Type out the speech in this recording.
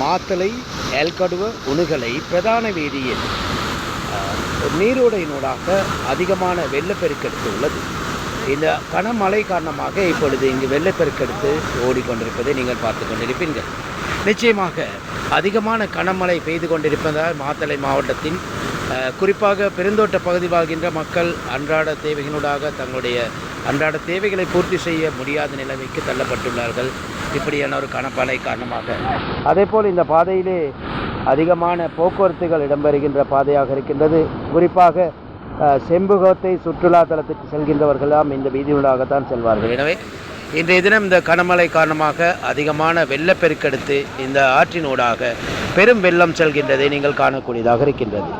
மாத்தளை ஏல்கடுவ உணுகலை பிரதான வேதியில் நீரோடையினூடாக அதிகமான வெள்ளப்பெருக்கெடுத்து உள்ளது. இந்த கனமழை காரணமாக இப்பொழுது இங்கு வெள்ளப்பெருக்கெடுத்து ஓடிக்கொண்டிருப்பதை நீங்கள் பார்த்து கொண்டிருப்பீர்கள். நிச்சயமாக அதிகமான கனமழை பெய்து கொண்டிருப்பதால் மாத்தளை மாவட்டத்தின் குறிப்பாக பெருந்தோட்ட பகுதி வாழ்கின்ற மக்கள் அன்றாட தேவைகளூடாக தங்களுடைய அன்றாட தேவைகளை பூர்த்தி செய்ய முடியாத நிலைமைக்கு தள்ளப்பட்டுள்ளார்கள். இப்படியான ஒரு கனமழை காரணமாக. அதேபோல் இந்த பாதையிலே அதிகமான போக்குவரத்துகள் இடம்பெறுகின்ற பாதையாக இருக்கின்றது. குறிப்பாக அஹ், செம்புகோட்டை சுற்றுலா தலத்துக்கு செல்கின்றவர்களாம் இந்த வீதியூடாகத்தான் செல்வார்கள். எனவே இன்றைய தினம் இந்த கனமழை காரணமாக அதிகமான வெள்ளப்பெருக்கெடுத்து இந்த ஆற்றினூடாக பெரும் வெள்ளம் செல்கின்றதை நீங்கள் காணக்கூடியதாக இருக்கின்றது.